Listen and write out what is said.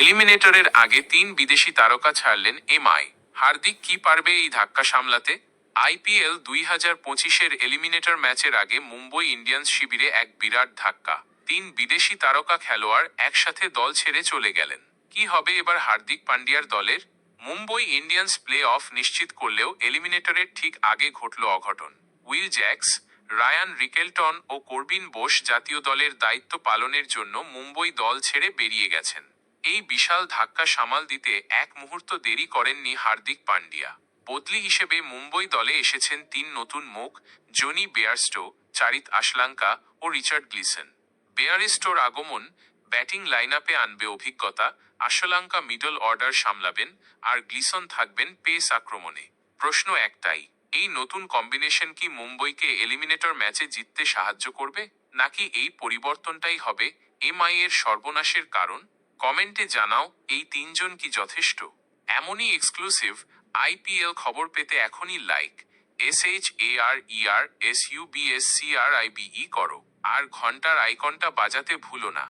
এলিমিনেটরের আগে তিন বিদেশি তারকা ছাড়লেন এমআই। হার্দিক কি পারবে এই ধাক্কা সামলাতে? আইপিএল দুই হাজার পঁচিশের এলিমিনেটর ম্যাচের আগে মুম্বই ইন্ডিয়ান্স শিবিরে এক বিরাট ধাক্কা। তিন বিদেশি তারকা খেলোয়াড় একসাথে দল ছেড়ে চলে গেলেন। কি হবে এবার হার্দিক পান্ডিয়ার দলের? মুম্বই ইন্ডিয়ান্স প্লে অফ নিশ্চিত করলেও এলিমিনেটরের ঠিক আগে ঘটল অঘটন। উইল জ্যাক্স, রায়ান রিকেলটন ও করবিন বোস জাতীয় দলের দায়িত্ব পালনের জন্য মুম্বই দল ছেড়ে বেরিয়ে গেছেন। এই বিশাল ধাক্কা সামাল দিতে এক মুহূর্ত দেরি করেননি হার্দিক পান্ডিয়া। বদলি হিসেবে মুম্বই দলে এসেছেন তিন নতুন মুখ, জনি বেয়ারস্টো, চারিত আশলাঙ্কা ও রিচার্ড গ্লিসন। বেয়ারিস্টোর আগমন ব্যাটিং লাইন আপে আনবে অভিজ্ঞতা, আশলাঙ্কা মিডল অর্ডার সামলাবেন আর গ্লিসন থাকবেন পেস আক্রমণে। প্রশ্ন একটাই, এই নতুন কম্বিনেশন কি মুম্বইকে এলিমিনেটর ম্যাচে জিততে সাহায্য করবে? নাকি এই পরিবর্তনটাই হবে এমআই এর সর্বনাশের কারণ? কমেন্টে জানাও এই তিনজন কি যথেষ্ট। এমনই এক্সক্লুসিভ আইপিএল খবর পেতে এখনই like S H A R E R S U B S C R I B E করো। আর ঘণ্টার আইকনটা বাজাতে ভুলো না।